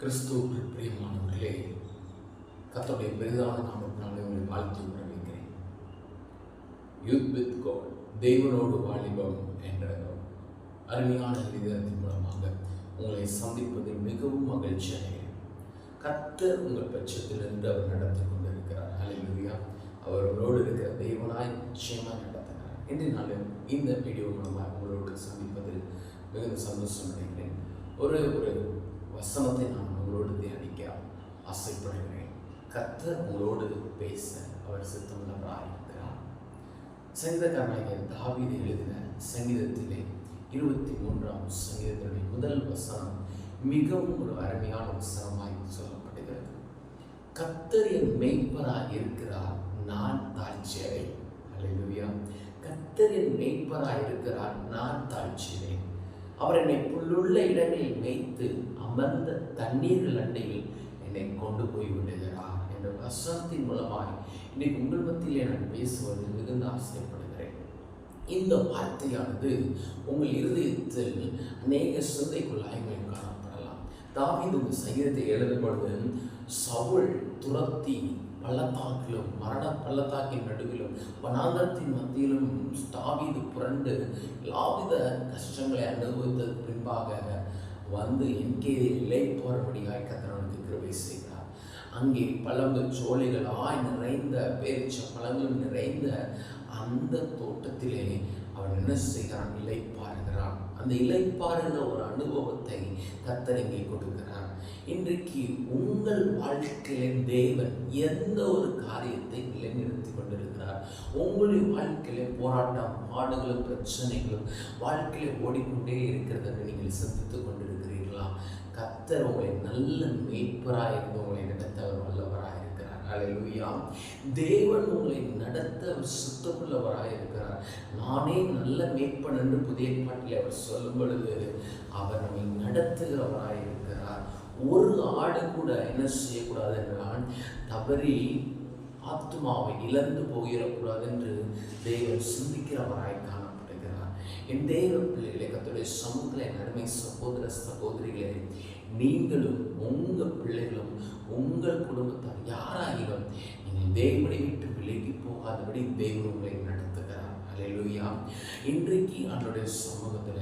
கிறிஸ்துவுக்குள் பிரியமானவர்களே கத்தோடைய பெரிதான நாமத்தினாலே உங்களை வாழ்த்து வரவேற்கிறேன். யூத் வித் காட் தெய்வனோடு வாலிபம் என்ற அருமையான விதத்தின் மூலமாக உங்களை சந்திப்பதில் மிகவும் மகிழ்ச்சி அடைகிறேன். கர்த்தர் உங்கள் பட்சத்தில் இருந்து அவர் நடத்தி கொண்டிருக்கிறார். ஹalleluya அவர் உங்களோடு இருக்கிற தெய்வனாய் நிச்சயமாக நடத்துகிறார். இன்றைய நாளில் இந்த வீடியோ மூலமாக உங்களோடு சந்திப்பதில் மிகுந்த சந்தோஷம் அடைகிறேன். ஒரு ஒரு வசனத்தை நான் உங்களோடு தியானிக்க ஆசைப்படுகிறேன் கத்தர் உங்களோடு பேச அவர் சித்தமுள்ளவராக இருக்கிறார் சங்கீதக்காரனாகிய தாவீது எழுதின சங்கீதத்திலே இருபத்தி மூன்றாம் சங்கீதத்தினுடைய முதல் வசனம் மிகவும் ஒரு அருமையான வசனமாய் சொல்லப்படுகிறது கத்தரின் என் இருக்கிறார் நான் தாழ்ச்சியடை அல்லேலூயா. கத்தரின் மெய்ப்பராக இருக்கிறார் நான் தாழ்ச்சியடை அவர் என்னை புல்லுள்ள இடங்களில் வைத்து அமர்ந்த தண்ணீர்கள் அண்டையில் என்னை கொண்டு போய் விடுகிறார் என்ற வசனத்தின் மூலமாய் இன்னைக்கு உங்கள் மத்தியிலே நான் பேசுவது மிகுந்த ஆசைப்படுகிறேன். இந்த வார்த்தையானது உங்கள் இருதயத்தில் அநேக சிந்தைக்குள்ளாய்கள் காணப்படலாம். தாவீது உங்கள் சங்கீதத்தை எழுதப்படுவது சவுள் துரத்தி பள்ளத்தாக்கிலும் மரண பள்ளத்தாக்கின் நடுவிலும் வனாந்தரத்தின் மத்தியிலும் ஸ்தாபிது புரண்டு எல்லாவித கஷ்டங்களை அனுபவித்தது பின்பாக வந்து எங்கே இலை போறபடியாய் கத்தனவனுக்கு கிருபை செய்தார் அங்கே பழம்பு சோலைகளாய் நிறைந்த பேரிச்ச பழங்களும் நிறைந்த அந்த தோட்டத்திலே அவன் என்ன செய்கிறான்? இலைப்பாருகிறான் அந்த இலைப்பாருகிற ஒரு அனுபவத்தை கத்தர் இங்கே கொடுக்கிறார். இன்றைக்கு உங்கள் வாழ்க்கையிலே தேவன் எந்த ஒரு காரியத்தை நிலைநிறுத்தி கொண்டிருக்கிறார்? உங்களுடைய வாழ்க்கையிலே போராட்டம் பாடுகளும் பிரச்சனைகளும் வாழ்க்கையிலே ஓடிக்கொண்டே இருக்கிறது நீங்கள் சிந்தித்துக் கொண்டிருக்கிறீர்களா? கத்தர் உங்களை நல்ல மேய்ப்பராக இருந்து உங்களை நடத்த வல்லவராக இருக்கிறார் தேவன் உங்களை நடத்த அவர் சுத்தமுள்ளவராக இருக்கிறார். நானே நல்ல மேற்பன் என்று புதிய பாட்டில் அவர் சொல்லும் பொழுது அவர் நம்மை நடத்துகிறவராக இருக்கிறார். ஒரு ஆடு கூட என்ன செய்யக்கூடாது என்றால் தவறி ஆத்மாவை இழந்து போயிடக்கூடாது என்று தேவன் சிந்திக்கிறவராய் காணப்படுகிறார். என் தெய்வ பிள்ளைகளை சமூகத்தில் என் அருமை சகோதர சகோதரிகளே நீங்களும் உங்கள் பிள்ளைகளும் உங்கள் குடும்பத்தார் யாராகிலும் நீங்கள் தேவனை விட்டு விலகி போகாதபடி தேவன் உங்களை நடத்துகிறார். அலையிலுயா இன்றைக்கு அவருடைய சமூகத்தில்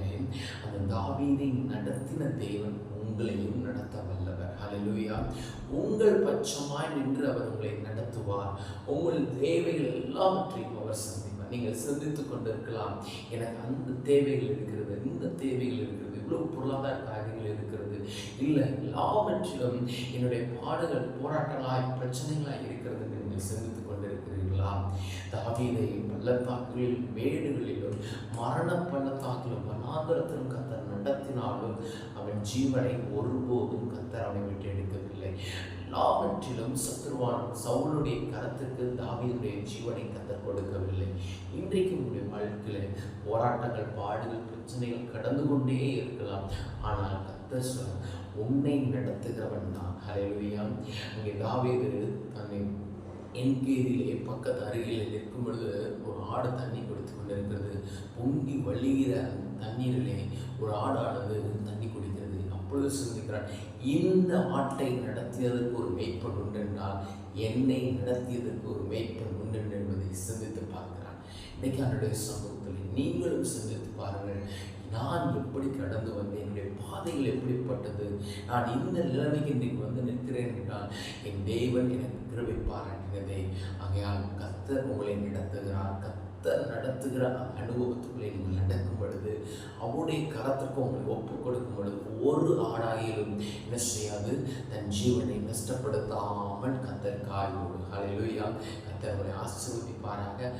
அந்த தாவீதை நடத்தின தேவன் உங்களையும் நடத்த வல்லவர். அலையிலுயா உங்கள் பட்சமாய் நின்று அவர் உங்களை நடத்துவார். உங்கள் தேவைகள் எல்லாவற்றையும் அவர் சந்தி நீங்கள் சிந்தித்துக் கொண்டிருக்கலாம். எனக்கு அந்த தேவைகள் இருக்கிறது இந்த தேவைகள் இருக்கிறது இவ்வளவு பொருளாதார காரியங்கள் இருக்கிறது. இல்லை எல்லாவற்றிலும் என்னுடைய பாடுகள் போராட்டங்களாய் பிரச்சனைகளாய் இருக்கிறது நீங்கள் சிந்தித்துக் கொண்டிருக்கிறீர்களா? தாவீதை பள்ளத்தாக்குகளில் மேடுகளிலும் மரண பள்ளத்தாக்கிலும் வனாந்தரத்திலும் கத்தர் நடத்தினாலும் அவன் ஜீவனை ஒருபோதும் கத்தர் அவனை விட்டு எடுக்கவில்லை. எல்லாவற்றிலும் சத்ருவான் சவுளுடைய கரத்துக்கு தாவியனுடைய ஜீவனை கத்தர் கொடுக்கவில்லை. இன்றைக்கு உங்களுடைய வாழ்க்கையில் போராட்டங்கள் பாடுகள் பிரச்சனைகள் கடந்து கொண்டே இருக்கலாம். ஆனால் கத்தர் சொல் உன்னை நடத்துகிறவன் தான் ஹலையா அங்கே தாவீது தன்னை என்கேதியிலே பக்கத்து அருகில் நிற்கும் பொழுது ஒரு ஆடு தண்ணி கொடுத்து கொண்டிருக்கிறது. பொங்கி வழிகிற அந்த தண்ணீரிலே ஒரு ஆடானது தண்ணி குடிக்கிறது. அப்பொழுது சிந்திக்கிறான் இந்த ஆட்டை நடத்தியதற்கு ஒரு மெய்ப்பன் உண்டு என்றால் என்னை நடத்தியதற்கு ஒரு மெய்ப்பன் உண்டு என்பதை சிந்தித்து பார்க்கிறான். இன்னைக்கு அவனுடைய சமூகத்தில் நீங்களும் சிந்தித்து பாருங்கள். நான் எப்படி கடந்து வந்தேன்? என்னுடைய பாதைகள் எப்படிப்பட்டது? நான் இந்த நிலைமைக்கு இன்றைக்கு வந்து நிற்கிறேன் என்றால் என் தேவன் எனக்கு கிருவை பாராட்டினதே ஆகையால் கத்தர் உங்களை நடத்துகிறார். கத்தர் நடத்துகிற அனுபவத்துக்குள்ளே நீங்கள் நடக்கும் பொழுது அவருடைய கரத்திற்கு உங்களை ஒப்பு கொடுக்கும் பொழுது ஒரு ஆடாயிலும் என்ன செய்யாது? தன் ஜீவனை நஷ்டப்படுத்தாமல் கத்தர் காய் காயோடு அலையிலுயா கத்தர் உங்களை ஆசிர்வதிப்பாராக.